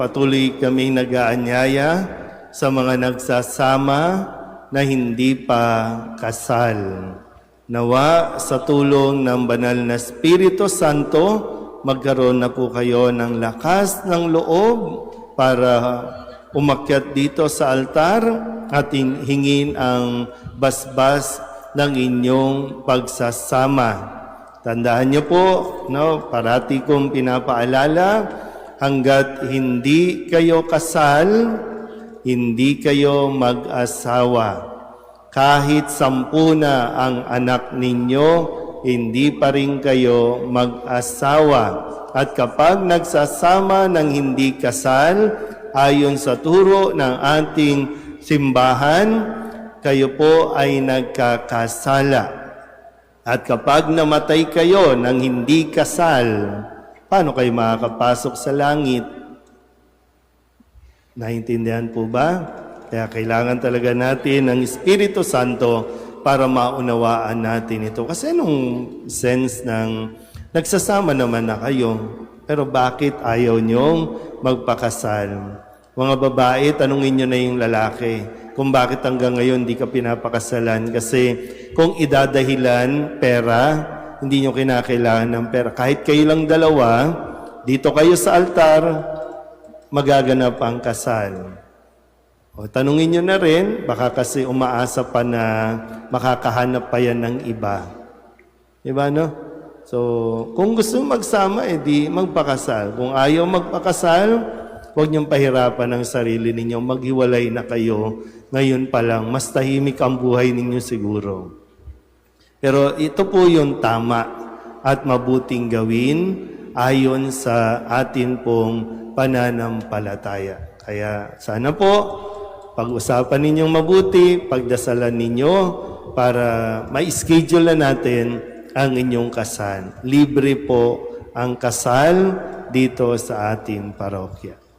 Patuloy kaming nag-aanyaya sa mga nagsasama na hindi pa kasal. Nawa sa tulong ng banal na Espiritu Santo, magkaroon na po kayo ng lakas ng loob para umakyat dito sa altar at hin- hingin ang basbas ng inyong pagsasama. Tandaan niyo po, no, parati kong pinapaalala, hanggat hindi kayo kasal, hindi kayo mag-asawa. Kahit sampu na ang anak ninyo, hindi pa rin kayo mag-asawa. At kapag nagsasama ng hindi kasal, ayon sa turo ng ating simbahan, kayo po ay nagkakasala. At kapag namatay kayo ng hindi kasal, paano kayo makakapasok sa langit? Naintindihan po ba? Kaya kailangan talaga natin ng Espiritu Santo para maunawaan natin ito. Kasi anong sense ng nagsasama naman na kayo, pero bakit ayaw niyong magpakasal? Mga babae, tanungin niyo na yung lalaki kung bakit hanggang ngayon di ka pinapakasalan. Kasi kung idadahilan pera, hindi niyo kinakailangan ng pera. Kahit kayo lang dalawa, dito kayo sa altar, magaganap ang kasal. O, tanungin nyo na rin, baka kasi umaasa pa na makakahanap pa yan ng iba. Diba, no? So, kung gusto magsama, edi magpakasal. Kung ayaw magpakasal, huwag niyong pahirapan ang sarili ninyo. Maghiwalay na kayo. Ngayon pa lang, mas tahimik ang buhay ninyo siguro. Pero ito po yung tama at mabuting gawin ayon sa atin pong pananampalataya. Kaya sana po, pag-usapan ninyong mabuti, pagdasalan ninyo para ma-schedule na natin ang inyong kasal. Libre po ang kasal dito sa ating parokya.